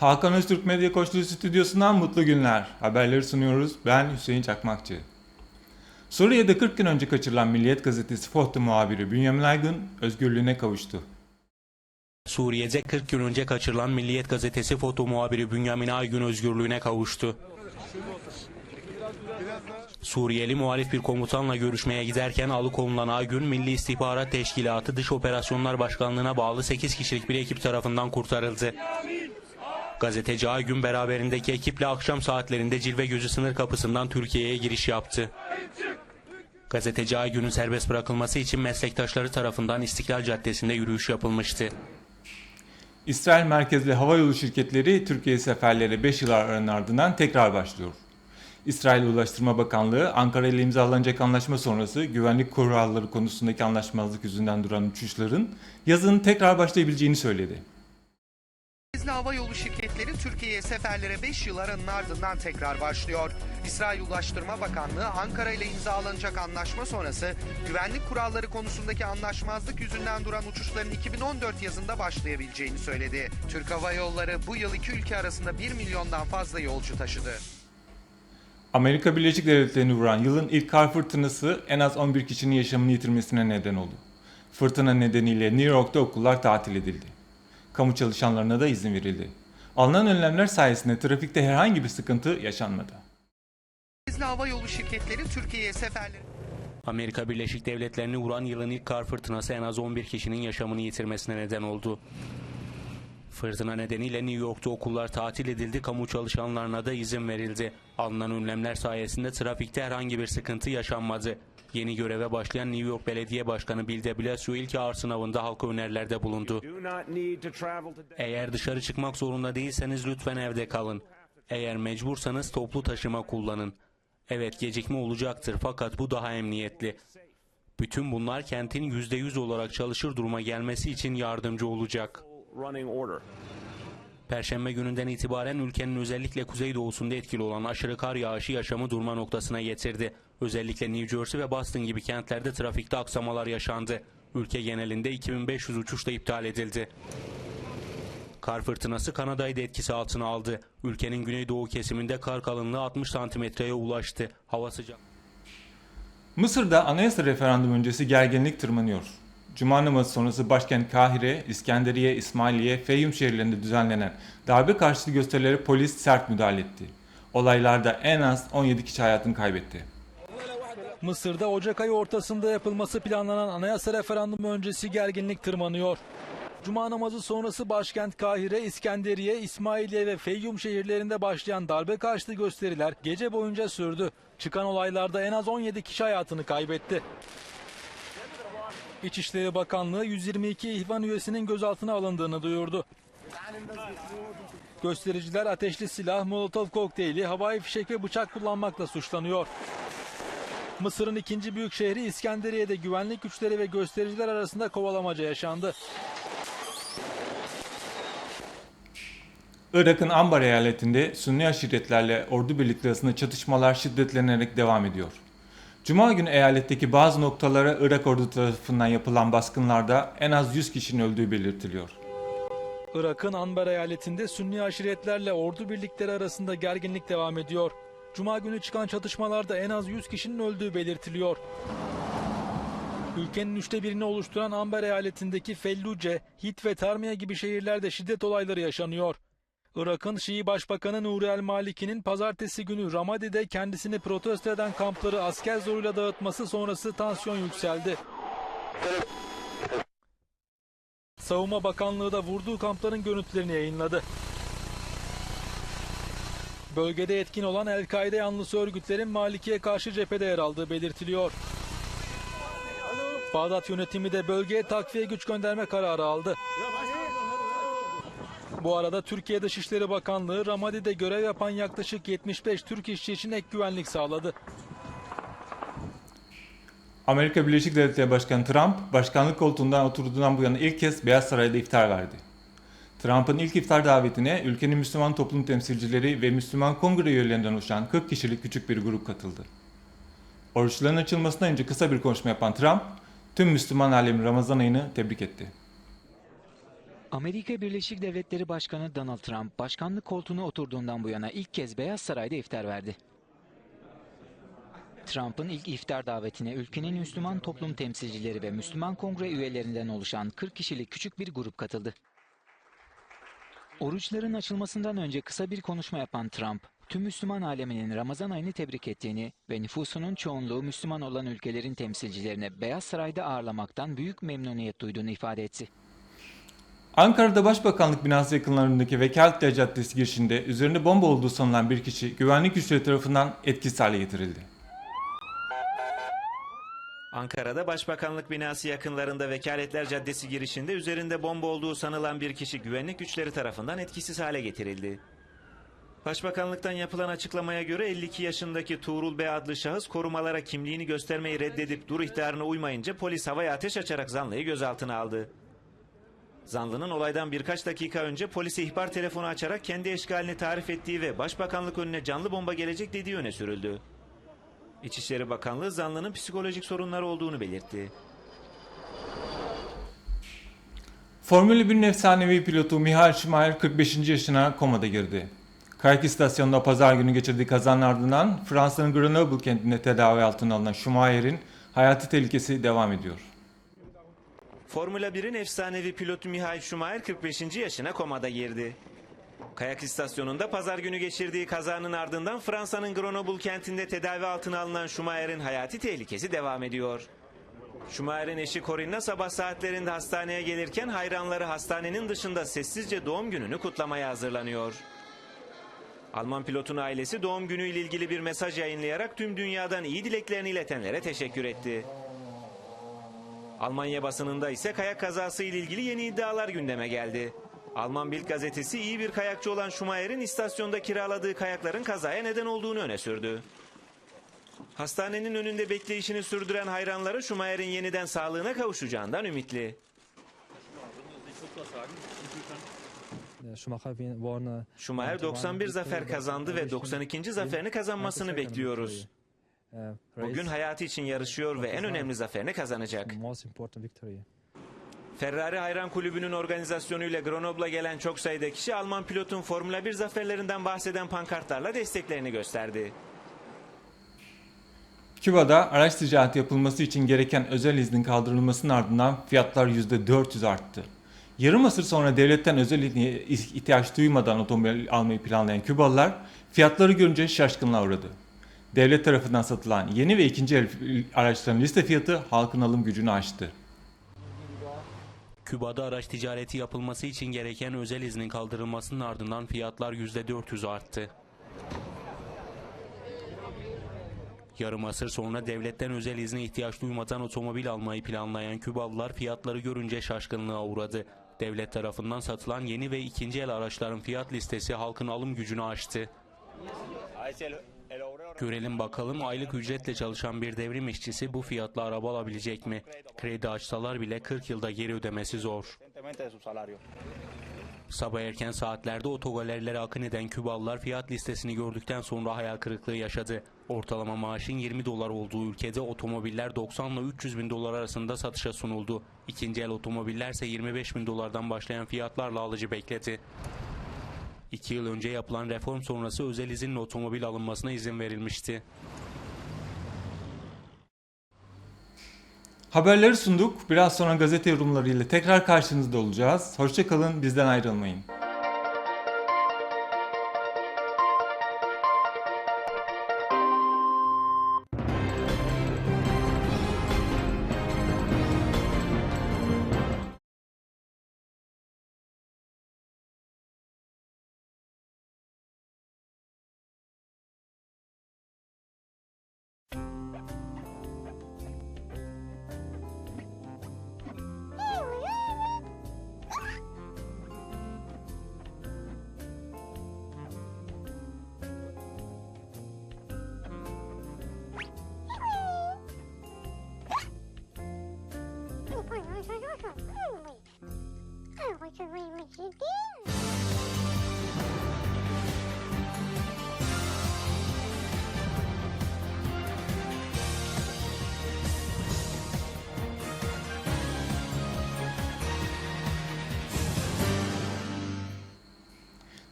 Hakan Öztürk Medya Koçluğu Stüdyosu'ndan mutlu günler. Haberleri sunuyoruz. Ben Hüseyin Çakmakçı. Suriye'de 40 gün önce kaçırılan Milliyet Gazetesi foto muhabiri Bünyamin Aygün özgürlüğüne kavuştu. Suriye'de 40 gün önce kaçırılan Milliyet Gazetesi foto muhabiri Bünyamin Aygün özgürlüğüne kavuştu. Suriyeli muhalif bir komutanla görüşmeye giderken alıkonulan Aygün, Milli İstihbarat Teşkilatı Dış Operasyonlar Başkanlığı'na bağlı 8 kişilik bir ekip tarafından kurtarıldı. Gazeteci Aygün beraberindeki ekiple akşam saatlerinde Cilve Gözü sınır kapısından Türkiye'ye giriş yaptı. Gazeteci Aygün'ün serbest bırakılması için meslektaşları tarafından İstiklal Caddesi'nde yürüyüş yapılmıştı. İsrail merkezli havayolu şirketleri Türkiye seferlere 5 yıl aranın ardından tekrar başlıyor. İsrail Ulaştırma Bakanlığı Ankara ile imzalanacak anlaşma sonrası güvenlik kuralları konusundaki anlaşmazlık yüzünden duran uçuşların yazın tekrar başlayabileceğini söyledi. Merkezli hava yolu şirketleri Türkiye'ye seferlere 5 yıl ardından tekrar başlıyor. İsrail Ulaştırma Bakanlığı Ankara ile imzalanacak anlaşma sonrası güvenlik kuralları konusundaki anlaşmazlık yüzünden duran uçuşların 2014 yazında başlayabileceğini söyledi. Türk Hava Yolları bu yıl iki ülke arasında 1 milyondan fazla yolcu taşıdı. Amerika Birleşik Devletleri'ni vuran yılın ilk kar fırtınası en az 11 kişinin yaşamını yitirmesine neden oldu. Fırtına nedeniyle New York'ta okullar tatil edildi. Kamu çalışanlarına da izin verildi. Alınan önlemler sayesinde trafikte herhangi bir sıkıntı yaşanmadı. Merkezli hava yolu şirketleri Türkiye'ye seferleri Amerika Birleşik Devletleri'ni vuran yılın ilk kar fırtınası en az 11 kişinin yaşamını yitirmesine neden oldu. Fırtına nedeniyle New York'ta okullar tatil edildi, kamu çalışanlarına da izin verildi. Alınan önlemler sayesinde trafikte herhangi bir sıkıntı yaşanmadı. Yeni göreve başlayan New York Belediye Başkanı Bill de Blasio ilk ağır sınavında halka önerilerde bulundu. Eğer dışarı çıkmak zorunda değilseniz lütfen evde kalın. Eğer mecbursanız toplu taşıma kullanın. Evet gecikme olacaktır fakat bu daha emniyetli. Bütün bunlar kentin %100 olarak çalışır duruma gelmesi için yardımcı olacak. Perşembe gününden itibaren ülkenin özellikle kuzeydoğusunda etkili olan aşırı kar yağışı yaşamı durma noktasına getirdi. Özellikle New Jersey ve Boston gibi kentlerde trafikte aksamalar yaşandı. Ülke genelinde 2500 uçuş da iptal edildi. Kar fırtınası Kanada'yı da etkisi altına aldı. Ülkenin güneydoğu kesiminde kar kalınlığı 60 santimetreye ulaştı. Hava sıcak. Mısır'da anayasa referandum öncesi gerginlik tırmanıyor. Cuma namazı sonrası başkent Kahire, İskenderiye, İsmailiye, Feyyum şehirlerinde düzenlenen darbe karşıtı gösterilere polis sert müdahale etti. Olaylarda en az 17 kişi hayatını kaybetti. Mısır'da Ocak ayı ortasında yapılması planlanan anayasa referandumu öncesi gerginlik tırmanıyor. Cuma namazı sonrası başkent Kahire, İskenderiye, İsmailiye ve Feyyum şehirlerinde başlayan darbe karşıtı gösteriler gece boyunca sürdü. Çıkan olaylarda en az 17 kişi hayatını kaybetti. İçişleri Bakanlığı 122 ihvan üyesinin gözaltına alındığını duyurdu. Göstericiler ateşli silah, molotov kokteyli, havai fişek ve bıçak kullanmakla suçlanıyor. Mısır'ın ikinci büyük şehri İskenderiye'de güvenlik güçleri ve göstericiler arasında kovalamaca yaşandı. Irak'ın Ambar eyaletinde Sünni aşiretlerle ordu birlikleri arasında çatışmalar şiddetlenerek devam ediyor. Cuma günü eyaletteki bazı noktalara Irak ordu tarafından yapılan baskınlarda en az 100 kişinin öldüğü belirtiliyor. Irak'ın Anbar eyaletinde Sünni aşiretlerle ordu birlikleri arasında gerginlik devam ediyor. Cuma günü çıkan çatışmalarda en az 100 kişinin öldüğü belirtiliyor. Ülkenin üçte birini oluşturan Amber eyaletindeki Felluce, Hit ve Termiye gibi şehirlerde şiddet olayları yaşanıyor. Irak'ın Şii Başbakanı Nuri El Maliki'nin pazartesi günü Ramadi'de kendisini protesto eden kampları asker zoruyla dağıtması sonrası tansiyon yükseldi. Savunma Bakanlığı da vurduğu kampların görüntülerini yayınladı. Bölgede etkin olan El-Kaide yanlısı örgütlerin Maliki'ye karşı cephede yer aldığı belirtiliyor. Bağdat yönetimi de bölgeye takviye güç gönderme kararı aldı. Bu arada Türkiye Dışişleri Bakanlığı Ramadi'de görev yapan yaklaşık 75 Türk işçi için ek güvenlik sağladı. Amerika Birleşik Devletleri Başkanı Trump, başkanlık koltuğundan oturduğundan bu yana ilk kez Beyaz Saray'da iftar verdi. Trump'ın ilk iftar davetine ülkenin Müslüman toplum temsilcileri ve Müslüman kongre üyelerinden oluşan 40 kişilik küçük bir grup katıldı. Oruçların açılmasından önce kısa bir konuşma yapan Trump, tüm Müslüman alemin Ramazan ayını tebrik etti. Amerika Birleşik Devletleri Başkanı Donald Trump, başkanlık koltuğuna oturduğundan bu yana ilk kez Beyaz Saray'da iftar verdi. Trump'ın ilk iftar davetine ülkenin Müslüman toplum temsilcileri ve Müslüman Kongre üyelerinden oluşan 40 kişilik küçük bir grup katıldı. Oruçların açılmasından önce kısa bir konuşma yapan Trump, tüm Müslüman aleminin Ramazan ayını tebrik ettiğini ve nüfusunun çoğunluğu Müslüman olan ülkelerin temsilcilerini Beyaz Saray'da ağırlamaktan büyük memnuniyet duyduğunu ifade etti. Ankara'da Başbakanlık binası yakınlarındaki Vekaletler Caddesi girişinde üzerinde bomba olduğu sanılan bir kişi güvenlik güçleri tarafından etkisiz hale getirildi. Ankara'da Başbakanlık binası yakınlarında Vekaletler Caddesi girişinde üzerinde bomba olduğu sanılan bir kişi güvenlik güçleri tarafından etkisiz hale getirildi. Başbakanlıktan yapılan açıklamaya göre 52 yaşındaki Tuğrul Bey adlı şahıs korumalara kimliğini göstermeyi reddedip dur ihtarına uymayınca polis havaya ateş açarak zanlıyı gözaltına aldı. Zanlının olaydan birkaç dakika önce polise ihbar telefonu açarak kendi eşgalini tarif ettiği ve başbakanlık önüne canlı bomba gelecek dediği öne sürüldü. İçişleri Bakanlığı zanlının psikolojik sorunları olduğunu belirtti. Formula 1'in efsanevi pilotu Michael Schumacher 45. yaşına komada girdi. Kayak istasyonunda pazar günü geçirdiği kazanın ardından Fransa'nın Grenoble kentinde tedavi altına alınan Schumacher'in hayati tehlikesi devam ediyor. Formula 1'in efsanevi pilotu Michael Schumacher 45. yaşına komada girdi. Kayak istasyonunda pazar günü geçirdiği kazanın ardından Fransa'nın Grenoble kentinde tedavi altına alınan Schumacher'in hayati tehlikesi devam ediyor. Schumacher'in eşi Corinna sabah saatlerinde hastaneye gelirken hayranları hastanenin dışında sessizce doğum gününü kutlamaya hazırlanıyor. Alman pilotun ailesi doğum günüyle ilgili bir mesaj yayınlayarak tüm dünyadan iyi dileklerini iletenlere teşekkür etti. Almanya basınında ise kayak kazası ile ilgili yeni iddialar gündeme geldi. Alman Bild gazetesi iyi bir kayakçı olan Schumacher'in istasyonda kiraladığı kayakların kazaya neden olduğunu öne sürdü. Hastanenin önünde bekleyişini sürdüren hayranları Schumacher'in yeniden sağlığına kavuşacağından ümitli. Schumacher war eine Schumacher 91 zafer kazandı ve 92. zaferini kazanmasını bekliyoruz. Bugün hayatı için yarışıyor ve en önemli zaferini kazanacak. Ferrari Hayran Kulübü'nün organizasyonuyla Grenoble'a gelen çok sayıda kişi Alman pilotun Formula 1 zaferlerinden bahseden pankartlarla desteklerini gösterdi. Küba'da araç ticareti yapılması için gereken özel iznin kaldırılmasının ardından fiyatlar %400 arttı. Yarım asır sonra devletten özel izne ihtiyaç duymadan otomobil almayı planlayan Kübalılar fiyatları görünce şaşkınlığa uğradı. Devlet tarafından satılan yeni ve ikinci el araçların liste fiyatı halkın alım gücünü aştı. Küba'da araç ticareti yapılması için gereken özel iznin kaldırılmasının ardından fiyatlar %400 arttı. Yarım asır sonra devletten özel izne ihtiyaç duymadan otomobil almayı planlayan Kübalılar fiyatları görünce şaşkınlığa uğradı. Devlet tarafından satılan yeni ve ikinci el araçların fiyat listesi halkın alım gücünü aştı. Görelim bakalım aylık ücretle çalışan bir devrim işçisi bu fiyatla araba alabilecek mi? Kredi açsalar bile 40 yılda geri ödemesi zor. Sabah erken saatlerde otogalerilere akın eden Kübalılar fiyat listesini gördükten sonra hayal kırıklığı yaşadı. Ortalama maaşın 20 dolar olduğu ülkede otomobiller 90 ile 300 bin dolar arasında satışa sunuldu. İkinci el otomobiller ise 25 bin dolardan başlayan fiyatlarla alıcı bekledi. İki yıl önce yapılan reform sonrası özel izinle otomobil alınmasına izin verilmişti. Haberleri sunduk. Biraz sonra gazete yorumlarıyla tekrar karşınızda olacağız. Hoşçakalın, bizden ayrılmayın.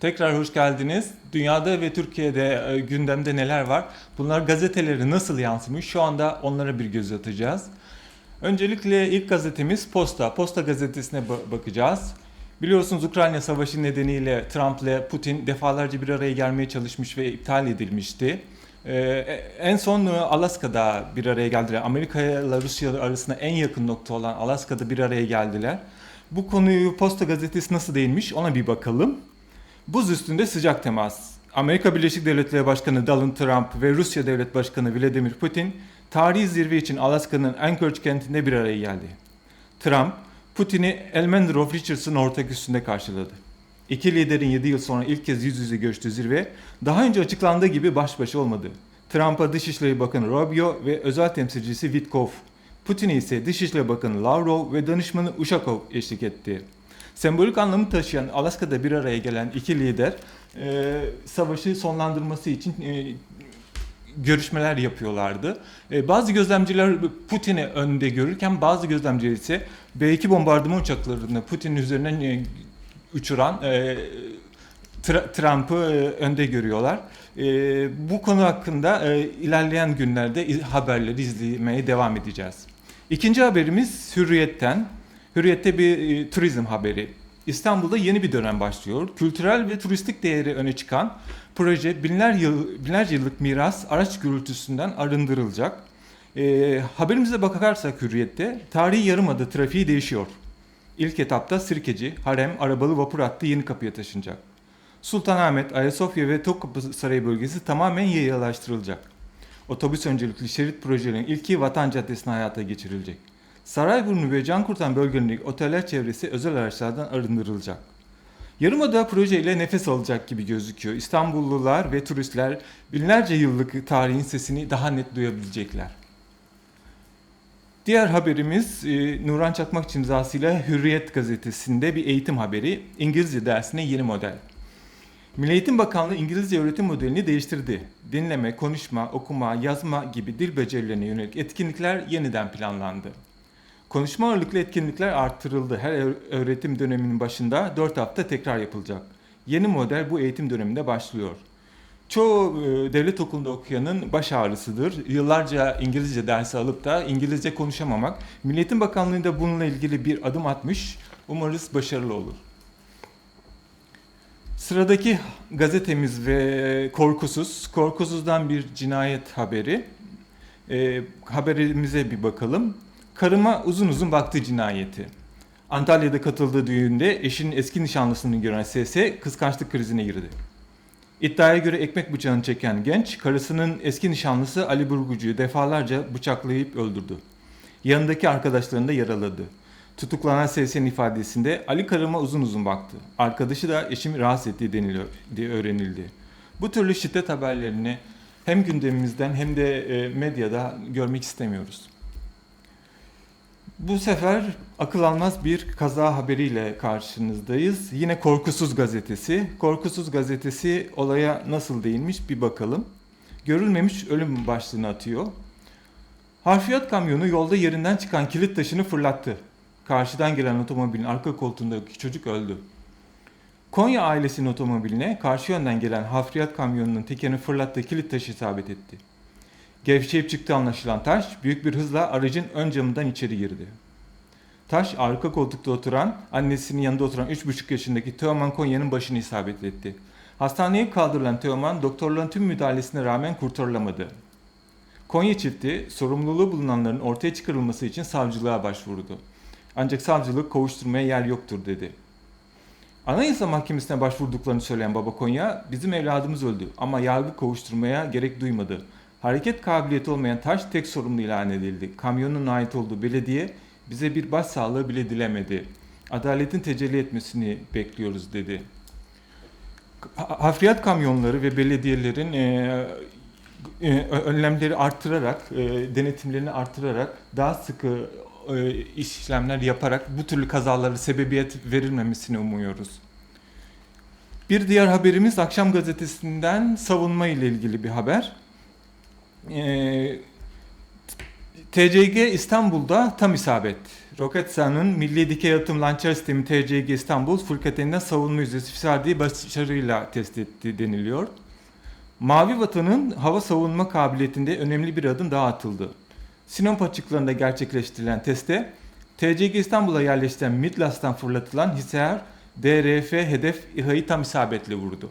Tekrar hoş geldiniz. Dünyada ve Türkiye'de e, gündemde neler var? Bunlar gazeteleri nasıl yansımış? Şu anda onlara bir göz atacağız. Öncelikle ilk gazetemiz Posta. Posta gazetesine ba- bakacağız. Biliyorsunuz Ukrayna Savaşı nedeniyle Trump ile Putin defalarca bir araya gelmeye çalışmış ve iptal edilmişti. Ee, en son e, Alaska'da bir araya geldiler. Amerika ile Rusya arasında en yakın nokta olan Alaska'da bir araya geldiler. Bu konuyu Posta gazetesi nasıl değinmiş ona bir bakalım. Buz üstünde sıcak temas. Amerika Birleşik Devletleri Başkanı Donald Trump ve Rusya Devlet Başkanı Vladimir Putin tarihi zirve için Alaska'nın Anchorage kentinde bir araya geldi. Trump, Putin'i Elmendorf Richardson ortak üstünde karşıladı. İki liderin 7 yıl sonra ilk kez yüz yüze görüştüğü zirve daha önce açıklandığı gibi baş başa olmadı. Trump'a Dışişleri Bakanı Rubio ve özel temsilcisi Witkoff, Putin'e ise Dışişleri Bakanı Lavrov ve danışmanı Ushakov eşlik etti. Sembolik anlamı taşıyan Alaska'da bir araya gelen iki lider e, savaşı sonlandırması için e, görüşmeler yapıyorlardı. E, bazı gözlemciler Putin'i önde görürken bazı gözlemciler ise B-2 bombardıman uçaklarını Putin'in üzerinden e, uçuran e, Trump'ı e, önde görüyorlar. E, bu konu hakkında e, ilerleyen günlerde haberleri izlemeye devam edeceğiz. İkinci haberimiz Hürriyet'ten. Hürriyet'te bir e, turizm haberi. İstanbul'da yeni bir dönem başlıyor. Kültürel ve turistik değeri öne çıkan proje binler yıl, binlerce yıllık miras araç gürültüsünden arındırılacak. E, haberimize bakarsak Hürriyet'te tarihi yarımada trafiği değişiyor. İlk etapta Sirkeci, Harem, Arabalı Vapur hattı yeni kapıya taşınacak. Sultanahmet, Ayasofya ve Topkapı Sarayı bölgesi tamamen yayalaştırılacak. Otobüs öncelikli şerit projelerinin ilki Vatan Caddesi'ne hayata geçirilecek. Sarayburnu ve Cankurtan bölgelerindeki oteller çevresi özel araçlardan arındırılacak. Yarımada projeyle nefes alacak gibi gözüküyor. İstanbullular ve turistler binlerce yıllık tarihin sesini daha net duyabilecekler. Diğer haberimiz e, Nuran Çakmakçı imzasıyla Hürriyet gazetesinde bir eğitim haberi. İngilizce dersine yeni model. Milli Eğitim Bakanlığı İngilizce öğretim modelini değiştirdi. Dinleme, konuşma, okuma, yazma gibi dil becerilerine yönelik etkinlikler yeniden planlandı. Konuşma ağırlıklı etkinlikler artırıldı. Her öğretim döneminin başında 4 hafta tekrar yapılacak. Yeni model bu eğitim döneminde başlıyor. Çoğu e, devlet okulunda okuyanın baş ağrısıdır. Yıllarca İngilizce dersi alıp da İngilizce konuşamamak. Milli Eğitim Bakanlığı da bununla ilgili bir adım atmış. Umarız başarılı olur. Sıradaki gazetemiz ve Korkusuz. Korkusuz'dan bir cinayet haberi. E, haberimize bir bakalım. Karıma uzun uzun baktı cinayeti. Antalya'da katıldığı düğünde eşinin eski nişanlısını gören SS kıskançlık krizine girdi. İddiaya göre ekmek bıçağını çeken genç, karısının eski nişanlısı Ali Burgucu'yu defalarca bıçaklayıp öldürdü. Yanındaki arkadaşlarını da yaraladı. Tutuklanan SS'nin ifadesinde Ali karıma uzun uzun baktı. Arkadaşı da eşimi rahatsız ettiği deniliyor diye öğrenildi. Bu türlü şiddet haberlerini hem gündemimizden hem de e, medyada görmek istemiyoruz. Bu sefer akıl almaz bir kaza haberiyle karşınızdayız. Yine Korkusuz Gazetesi. Korkusuz Gazetesi olaya nasıl değinmiş bir bakalım. Görülmemiş ölüm başlığını atıyor. Harfiyat kamyonu yolda yerinden çıkan kilit taşını fırlattı. Karşıdan gelen otomobilin arka koltuğundaki çocuk öldü. Konya ailesinin otomobiline karşı yönden gelen hafriyat kamyonunun tekerini fırlattığı kilit taşı isabet etti. Gevşeyip çıktı anlaşılan taş büyük bir hızla aracın ön camından içeri girdi. Taş arka koltukta oturan, annesinin yanında oturan 3,5 yaşındaki Teoman Konya'nın başını isabet etti. Hastaneye kaldırılan Teoman doktorların tüm müdahalesine rağmen kurtarılamadı. Konya çifti sorumluluğu bulunanların ortaya çıkarılması için savcılığa başvurdu. Ancak savcılık kovuşturmaya yer yoktur dedi. Anayasa Mahkemesi'ne başvurduklarını söyleyen Baba Konya, bizim evladımız öldü ama yargı kovuşturmaya gerek duymadı. Hareket kabiliyeti olmayan taş tek sorumlu ilan edildi. Kamyonun ait olduğu belediye bize bir başsağlığı bile dilemedi. Adaletin tecelli etmesini bekliyoruz dedi. Ha- Hafriyat kamyonları ve belediyelerin e, e, önlemleri arttırarak, e, denetimlerini arttırarak daha sıkı e, işlemler yaparak bu türlü kazalara sebebiyet verilmemesini umuyoruz. Bir diğer haberimiz Akşam Gazetesi'nden savunma ile ilgili bir haber. Ee, TCG İstanbul'da tam isabet. Roketsan'ın Milli Dikey Atım Lançer Sistemi TCG İstanbul fırkateynine savunma yüzdesi verdiği başarıyla test etti deniliyor. Mavi Vatan'ın hava savunma kabiliyetinde önemli bir adım daha atıldı. Sinop açıklarında gerçekleştirilen testte TCG İstanbul'a yerleştiren Midlas'tan fırlatılan Hisar DRF hedef İHA'yı tam isabetle vurdu.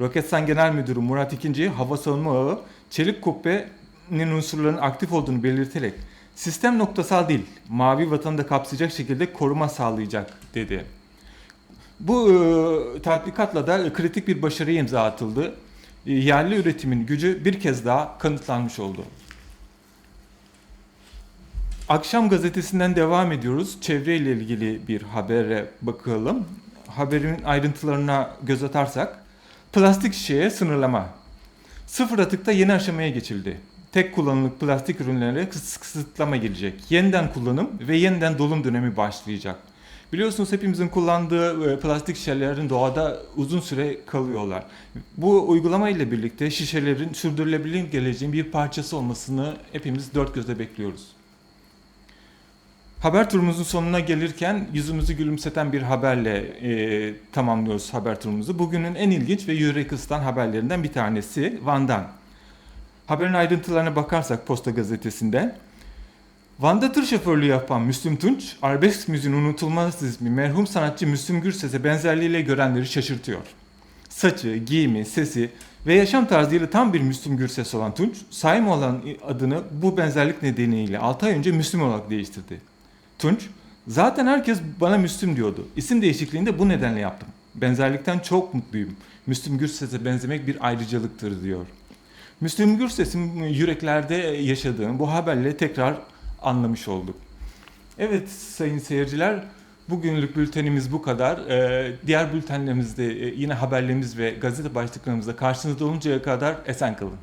Roketsan Genel Müdürü Murat İkinci hava savunma ağı çelik kubbenin unsurlarının aktif olduğunu belirterek sistem noktasal değil, mavi vatanı da kapsayacak şekilde koruma sağlayacak dedi. Bu e, tatbikatla da kritik bir başarıya imza atıldı. E, yerli üretimin gücü bir kez daha kanıtlanmış oldu. Akşam gazetesinden devam ediyoruz. Çevreyle ilgili bir habere bakalım. Haberin ayrıntılarına göz atarsak, plastik şişeye sınırlama. Sıfır atıkta yeni aşamaya geçildi. Tek kullanımlık plastik ürünlere kıs- kısıtlama gelecek. Yeniden kullanım ve yeniden dolum dönemi başlayacak. Biliyorsunuz hepimizin kullandığı e, plastik şişelerin doğada uzun süre kalıyorlar. Bu uygulama ile birlikte şişelerin sürdürülebilir geleceğin bir parçası olmasını hepimiz dört gözle bekliyoruz. Haber turumuzun sonuna gelirken yüzümüzü gülümseten bir haberle e, tamamlıyoruz haber turumuzu. Bugünün en ilginç ve yürek ısıtan haberlerinden bir tanesi Van'dan. Haberin ayrıntılarına bakarsak Posta Gazetesi'nde Van'da tır şoförlüğü yapan Müslüm Tunç, arabesk müziğin unutulmaz ismi merhum sanatçı Müslüm Gürses'e benzerliğiyle görenleri şaşırtıyor. Saçı, giyimi, sesi ve yaşam tarzıyla tam bir Müslüm Gürses olan Tunç, Saim olan adını bu benzerlik nedeniyle 6 ay önce Müslüm olarak değiştirdi. Tunç, zaten herkes bana Müslüm diyordu. İsim değişikliğini de bu nedenle yaptım. Benzerlikten çok mutluyum. Müslüm Gürses'e benzemek bir ayrıcalıktır diyor. Müslüm Gürses'in yüreklerde yaşadığını bu haberle tekrar anlamış olduk. Evet sayın seyirciler, bugünlük bültenimiz bu kadar. Ee, diğer bültenlerimizde e, yine haberlerimiz ve gazete başlıklarımızda karşınızda oluncaya kadar esen kalın.